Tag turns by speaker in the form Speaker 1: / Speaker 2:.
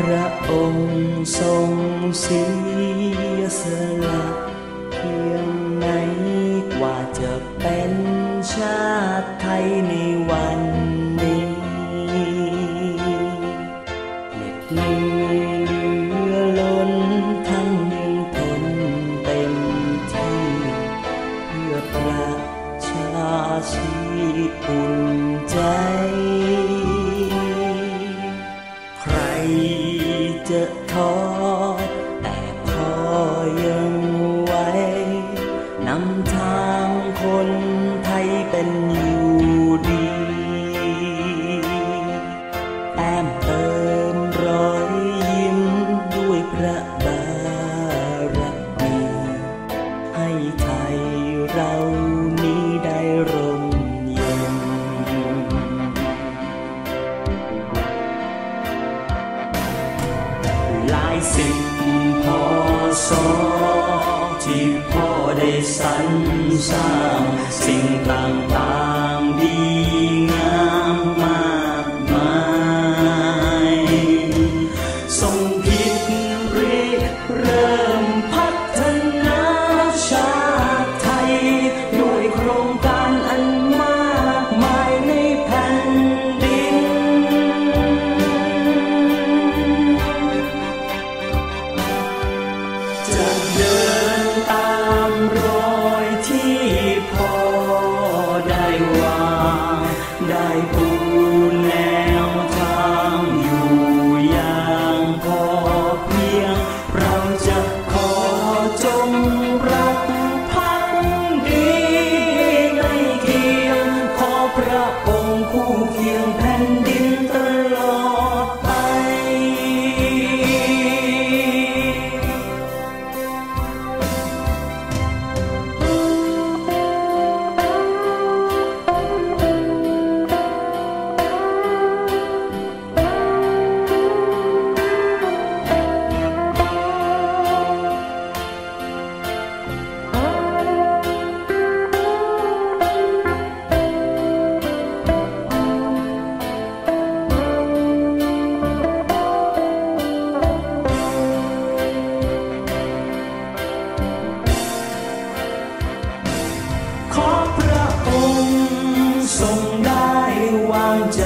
Speaker 1: พระองค์ทรงเสียสละเพียงไหนกว่าจะเป็นชาติไทยในวันนี้เหน็ดเหนื่อยเล้นทั้งยังทนเต็มที่เพื่อประชาชีอุ่นใจางคนไทยเป็นอยู่ดีแต้มเติมรอยยิ้มด้วยพระบารมีให้ไทยเรานี้ได้ร่มเย็น หลายสิบพอสอ 接我哋身上，情淡淡。 ทรงได้วางใจ